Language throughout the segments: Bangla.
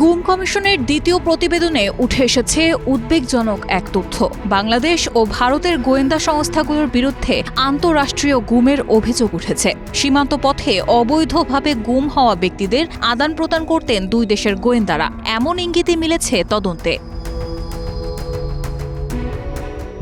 গুম কমিশনের দ্বিতীয় প্রতিবেদনে উঠে এসেছে উদ্বেগজনক এক তথ্য। বাংলাদেশ ও ভারতের গোয়েন্দা সংস্থাগুলোর বিরুদ্ধে আন্তঃরাষ্ট্রীয় গুমের অভিযোগ উঠেছে। সীমান্ত পথে অবৈধভাবে গুম হওয়া ব্যক্তিদের আদান প্রদান করতেন দুই দেশের গোয়েন্দারা। এমন ইঙ্গিতই মিলেছে তদন্তে।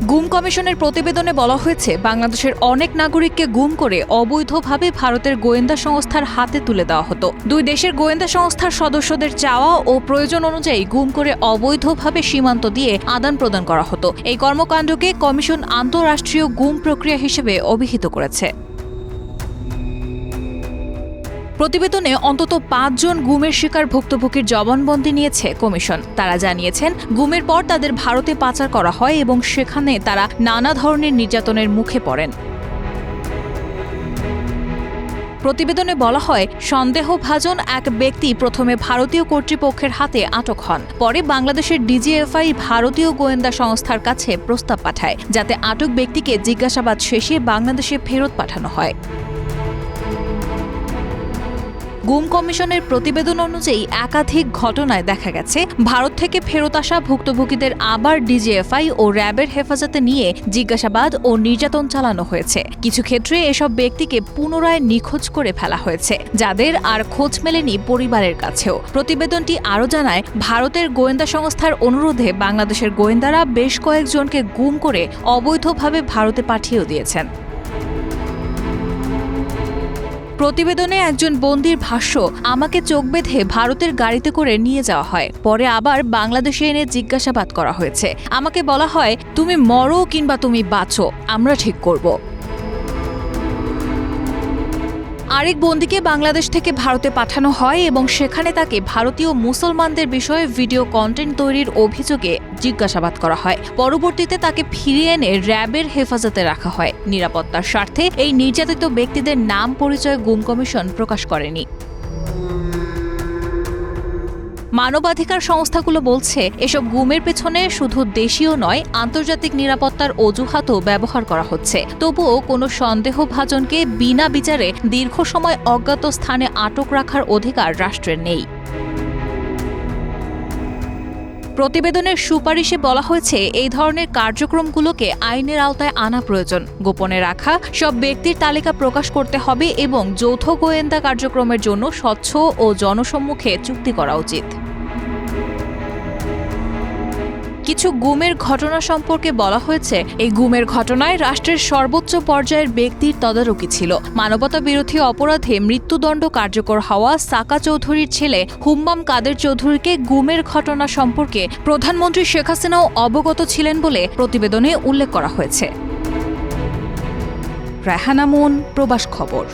গুম কমিশনের প্রতিবেদনে বলা হয়েছে, বাংলাদেশের অনেক নাগরিককে গুম করে অবৈধভাবে ভারতের গোয়েন্দা সংস্থার হাতে তুলে দেওয়া হতো। দুই দেশের গোয়েন্দা সংস্থার সদস্যদের চাওয়া ও প্রয়োজন অনুযায়ী গুম করে অবৈধভাবে সীমান্ত দিয়ে আদান প্রদান করা হতো। এই কর্মকাণ্ডকে কমিশন আন্তঃরাষ্ট্রীয় গুম প্রক্রিয়া হিসেবে অভিহিত করেছে। প্রতিবেদনে অন্তত পাঁচজন গুমের শিকার ভুক্তভোগীর জবানবন্দি নিয়েছে কমিশন। তারা জানিয়েছেন, গুমের পর তাদের ভারতে পাচার করা হয় এবং সেখানে তারা নানা ধরনের নির্যাতনের মুখে পড়েন। প্রতিবেদনে বলা হয়, সন্দেহভাজন এক ব্যক্তি প্রথমে ভারতীয় কর্তৃপক্ষের হাতে আটক হন, পরে বাংলাদেশের ডিজিএফআই ভারতীয় গোয়েন্দা সংস্থার কাছে প্রস্তাব পাঠায়, যাতে আটক ব্যক্তিকে জিজ্ঞাসাবাদ শেষে বাংলাদেশে ফেরত পাঠানো হয়। গুম কমিশনের প্রতিবেদন অনুযায়ী একাধিক ঘটনায় দেখা গেছে। ভারত থেকে ফেরত আসা ভুক্তভোগীদের আবার ডিজিএফআই ও র্যাবের হেফাজতে নিয়ে জিজ্ঞাসাবাদ ও নির্যাতন চালানো হয়েছে। কিছু ক্ষেত্রে এসব ব্যক্তিকে পুনরায় নিখোঁজ করে ফেলা হয়েছে, যাদের আর খোঁজ মেলেনি পরিবারের কাছেও। প্রতিবেদনটি আরও জানায়, ভারতের গোয়েন্দা সংস্থার অনুরোধে বাংলাদেশের গোয়েন্দারা বেশ কয়েকজনকে গুম করে অবৈধভাবে ভারতে পাঠিয়েও দিয়েছেন। প্রতিবেদনে একজন বন্দির ভাষ্য, আমাকে চোখ বেঁধে ভারতের গাড়িতে করে নিয়ে যাওয়া হয়। পরে আবার বাংলাদেশে এনে জিজ্ঞাসাবাদ করা হয়েছে। আমাকে বলা হয়, তুমি মরো কিংবা তুমি বাঁচো, আমরা ঠিক করব। আরেক বন্দিকে বাংলাদেশ থেকে ভারতে পাঠানো হয় এবং সেখানে তাকে ভারতীয় মুসলমানদের বিষয়ে ভিডিও কন্টেন্ট তৈরির অভিযোগে জিজ্ঞাসাবাদ করা হয়। পরবর্তীতে তাকে ফিরিয়ে এনে র্যাবের হেফাজতে রাখা হয়। নিরাপত্তার স্বার্থে এই নির্যাতিত ব্যক্তিদের নাম পরিচয় গুম কমিশন প্রকাশ করেনি। মানবাধিকার সংস্থাগুলো বলছে, এসব গুমের পেছনে শুধু দেশীয় নয়, আন্তর্জাতিক নিরাপত্তার অজুহাতও ব্যবহার করা হচ্ছে। তবুও কোনো সন্দেহভাজনকে বিনা বিচারে দীর্ঘ সময় অজ্ঞাত স্থানে আটক রাখার অধিকার রাষ্ট্রের নেই। প্রতিবেদনের সুপারিশে বলা হয়েছে, এই ধরনের কার্যক্রমগুলোকে আইনের আওতায় আনা প্রয়োজন। গোপনে রাখা, সব ব্যক্তির তালিকা প্রকাশ করতে হবে এবং যৌথ গোয়েন্দা কার্যক্রমের জন্য স্বচ্ছ ও জনসম্মুখে চুক্তি করা উচিত। কিছু গুমের ঘটনা সম্পর্কে বলা হয়েছে। এই গুমের ঘটনায় রাষ্ট্রের সর্বোচ্চ পর্যায়ের ব্যক্তির তদারকি ছিল। মানবতা বিরোধী অপরাধে মৃত্যুদণ্ড কার্যকর হওয়া সাকা চৌধুরীর ছেলে হুম্মাম কাদের চৌধুরীকে গুমের ঘটনা সম্পর্কে প্রধানমন্ত্রী শেখ হাসিনাও অবগত ছিলেন বলে প্রতিবেদনে উল্লেখ করা হয়েছে। রেহানা মুন প্রবাস খবর।